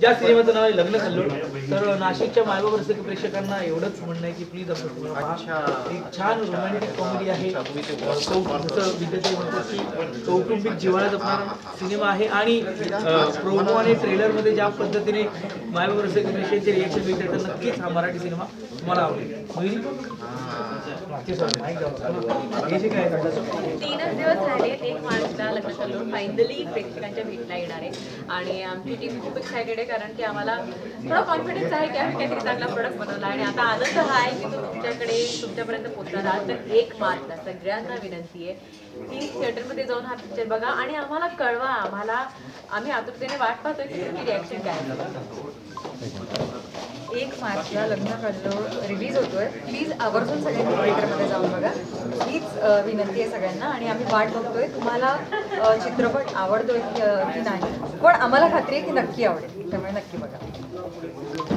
ज्या सिनेमाचं नाव आहे लग्न खाल्लो तर नाशिकच्या मायबाब रसिक प्रेक्षकांना एवढंच म्हणणं आहे की प्लीज आपण सिनेमा पहा. एक छान रोमॅन्टिक कॉमेडी आहे. विद्यार्थी की कौटुंबिक जिव्हाळा जपणारा सिनेमा आहे आणि प्रोमो आणि ट्रेलरमध्ये ज्या पद्धतीने मायबाब रसिक प्रेक्षकांचे रिएक्शन मिळते तर नक्कीच हा मराठी सिनेमा तुम्हाला आवडेल. तीनच दिवस राहिले एक मार्चला लग्न फायनली प्रेक्षकांच्या भेटला येणार आहे. आणि आमची टीम खूप एक्सायटेड आहे. कारण की आम्हाला थोडा कॉन्फिडन्स आहे की आम्ही काहीतरी चांगला प्रोडक्ट बनवला. आणि आता आनंद हा आहे की तो तुमच्याकडे तुमच्यापर्यंत पोहोचणार आहात तर एक मार्चला सगळ्यांना विनंती आहे की थिएटरमध्ये जाऊन हा पिक्चर बघा. आणि आम्हाला कळवा आम्हाला आम्ही आतुरतेने वाट पाहतोय की तुमची रिॲक्शन काय एक मार्चला लग्न कल्लो रिलीज होतोय. प्लीज आवर्जून सगळ्यांनी थिएटरमध्ये जाऊन बघा. विनंती आहे सगळ्यांना आणि आम्ही वाट बघतोय. तुम्हाला चित्रपट आवडतोय की की नाही? पण आम्हाला खात्री आहे की नक्की आवडेल. त्यामुळे नक्की बघा.